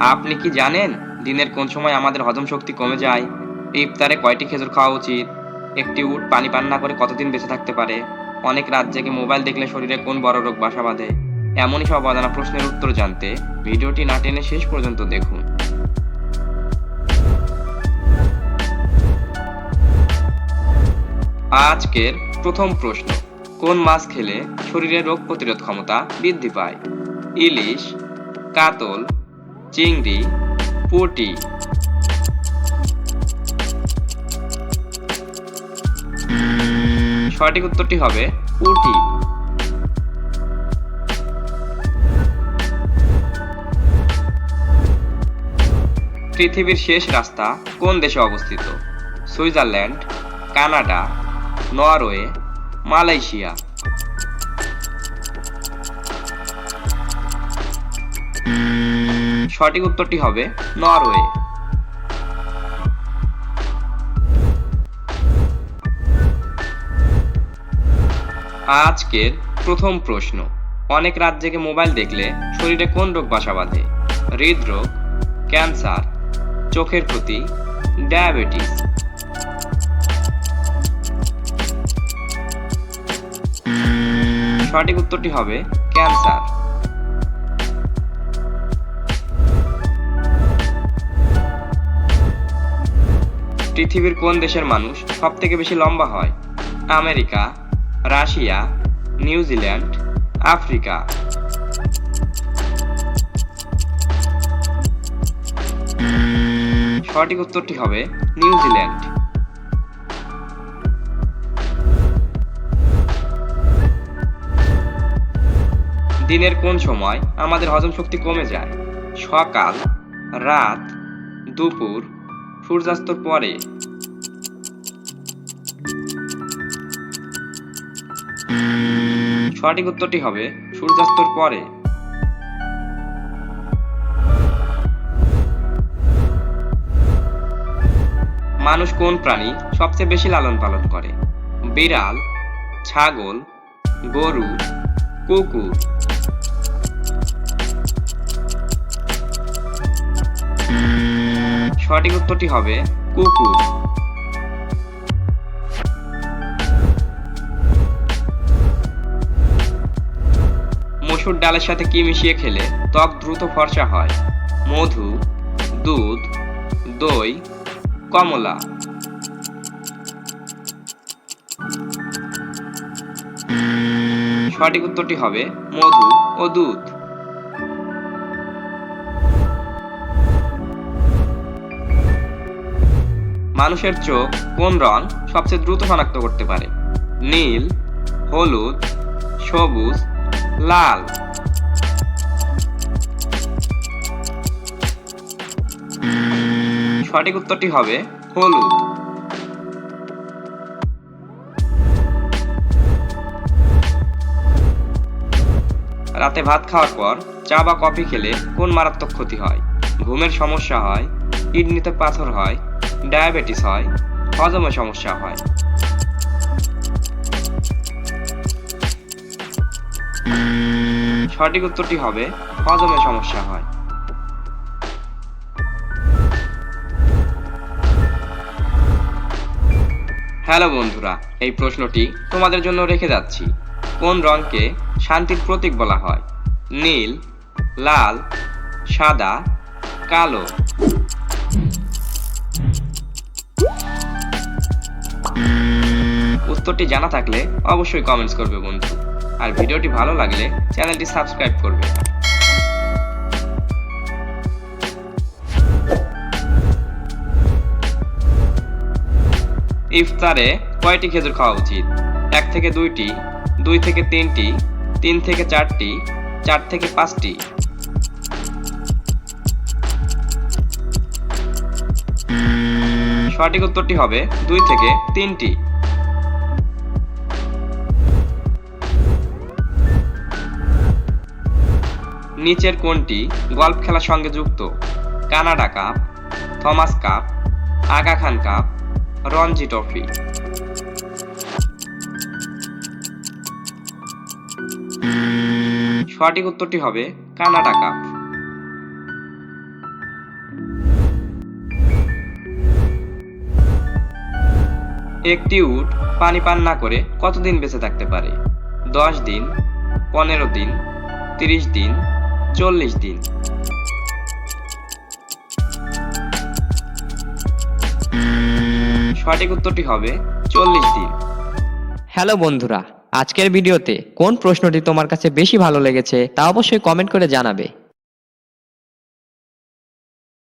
আপনি কি জানেন দিনের কোন সময় আমাদের হজম শক্তি কমে যায়? ইফতারে কয়টি খেজুর খাওয়া উচিত? একটি উট পানি পান না করে কতদিন বেঁচে থাকতে পারে? অনেক রাত জেগে মোবাইল দেখলে শরীরে কোন বড় রোগ বাসা বাঁধে? এমনই সব অজানা প্রশ্নের উত্তর জানতে ভিডিওটি না টেনে শেষ পর্যন্ত দেখুন। আজকের প্রথম প্রশ্ন, কোন মাছ খেলে শরীরে রোগ প্রতিরোধ ক্ষমতা বৃদ্ধি পায়? ইলিশ, কাতল চিংড়ি পুঁটি। সঠিক উত্তরটি হবে পুঁটি। পৃথিবীর শেষ রাস্তা কোন দেশে অবস্থিত? Switzerland, Canada, Norway, Malaysia. সঠিক উত্তরটি হবে নরওয়ে। আজকের প্রথম প্রশ্ন, অনেক রাত জেগে মোবাইল দেখলে শরীরে কোন রোগ বাসা বাঁধে? হৃদরোগ, ক্যান্সার, চোখের ক্ষতি, ডায়াবেটিস। সঠিক উত্তরটি হবে ক্যান্সার। পৃথিবীর কোন দেশের মানুষ সব থেকে বেশি লম্বা হয়? America, Russia New Zealand Africa. সঠিক উত্তরটি হবে নিউজিল্যান্ড দিনের কোন সময় আমাদের হজম শক্তি কমে যায়? সকাল, রাত, দুপুর সূর্যাস্তর পরে। সঠিক উত্তরটি হবে সূর্যাস্তর পরে। মানুষ কোন প্রাণী সবচেয়ে বেশি লালন পালন করে? বিড়াল, ছাগল, গরু, কুকুর। সঠিক উত্তরটি হবে কুকুর। মসুর ডালের সাথে কি মিশিয়ে খেলে ত্বক দ্রুত ফর্সা হয়? মধু, দুধ, দই, কমলা। সঠিক উত্তরটি হবে মধু ও দুধ। মানুষের চোখ কোন রং সবচেয়ে দ্রুত শনাক্ত করতে পারে? নীল, হলুদ, সবুজ, লাল। সঠিক উত্তরটি হবে হলুদ। রাতে ভাত খাওয়ার পর চা বা কফি খেলে কোন মারাত্মক ক্ষতি হয়? ঘুমের সমস্যা হয়, কিডনিতে পাথর হয় ডায়াবেটিস হয়, হজমে সমস্যা হয়। সঠিক উত্তরটি হবে, হজমে সমস্যা হয়। হ্যালো বন্ধুরা, এই প্রশ্নটি তোমাদের জন্য রেখে যাচ্ছি। কোন রঙকে শান্তির প্রতীক বলা হয়? নীল, লাল, সাদা, কালো। উত্তরটি জানা থাকলে অবশ্যই কমেন্টস করবে বন্ধু। আর ভিডিওটি ভালো লাগলে চ্যানেলটি সাবস্ক্রাইব করবে। ইফতারে কয়টি খেজুর খাওয়া উচিত? এক থেকে দুইটি, দুই থেকে তিনটি, তিন থেকে চারটি, চার থেকে পাঁচটি? সঠিক উত্তরটি হবে দুই থেকে তিনটি। নিচের কোনটি গল্ফ খেলার সঙ্গে যুক্ত। Canada cup, Thomas cup, Aga Khan cup, Ranji trophy. সঠিক উত্তরটি হবে কানাডা কাপ। একটি উট পানি পান না করে কতদিন বেঁচে থাকতে পারে? দশ দিন, পনেরো দিন, তিরিশ দিন চল্লিশ দিন। সঠিক উত্তরটি হবে চল্লিশ দিন। হ্যালো বন্ধুরা, আজকের ভিডিওতে কোন প্রশ্নটি তোমার কাছে বেশি ভালো লেগেছে তা অবশ্যই কমেন্ট করে জানাবে।